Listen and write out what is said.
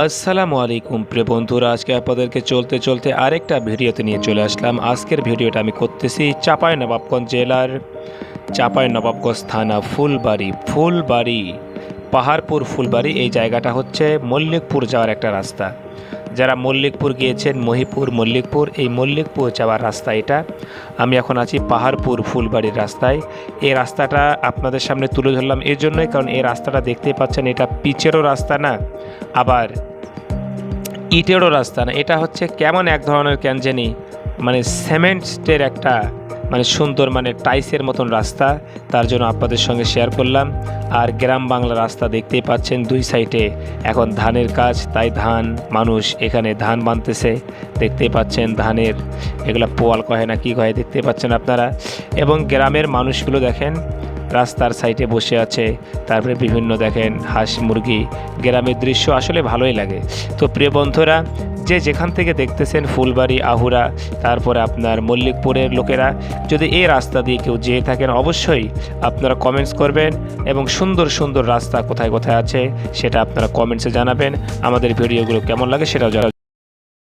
আসসালামু আলাইকুম, প্রিয় বন্ধুরা। আজকে আপনাদেরকে চলতে চলতে আরেকটা ভিডিওতে নিয়ে চলে আসলাম। আজকের ভিডিওটা আমি করতেছি চাপাই নবাবগঞ্জ জেলার চাপাই নবাবগঞ্জ থানা ফুলবাড়ি। ফুলবাড়ি, পাহাড়পুর ফুলবাড়ি। এই জায়গাটা হচ্ছে মল্লিকপুর যাওয়ার একটা রাস্তা। যারা মল্লিকপুর গিয়েছেন, মহিপুর, মল্লিকপুর, এই মল্লিকপুর যাওয়ার রাস্তা এটা। আমি এখন আছি পাহাড়পুর ফুলবাড়ির রাস্তায়। এই রাস্তাটা আপনাদের সামনে তুলে ধরলাম এই জন্যই, কারণ এই রাস্তাটা দেখতেই পাচ্ছেন, এটা পিচেরও রাস্তা না। আবার ইটেরও রাস্তা না এটা হচ্ছে কেমন এক ধরনের কেন জানি মানে সিমেন্টের একটা মানে সুন্দর মানে টাইসের মতন রাস্তা, তার জন্য আপনাদের সঙ্গে শেয়ার করলাম। আর গ্রাম বাংলা রাস্তা দেখতেই পাচ্ছেন, দুই সাইডে এখন ধানের কাজ, তাই ধান মানুষ এখানে ধান বানতেছে। দেখতেই পাচ্ছেন ধানের এগুলো পোয়াল কহে না কী কহে দেখতে পাচ্ছেন আপনারা। এবং গ্রামের মানুষগুলো দেখেন রাস্তার সাইডে বসে আছে, তারপরে বিভিন্ন দেখেন হাঁস মুরগি, গ্রামের দৃশ্য আসলে ভালোই লাগে। তো প্রিয় বন্ধুরা, যে যেখান থেকে দেখতেছেন ফুলবাড়ি, আহুরা, তারপরে আপনার মল্লিকপুরের লোকেরা, যদি এই রাস্তা দিয়ে কেউ যেয়ে থাকেন, অবশ্যই আপনারা কমেন্টস করবেন এবং সুন্দর সুন্দর রাস্তা কোথায় কোথায় আছে, সেটা আপনারা কমেন্টসে জানাবেন। আমাদের ভিডিওগুলো কেমন লাগে সেটাও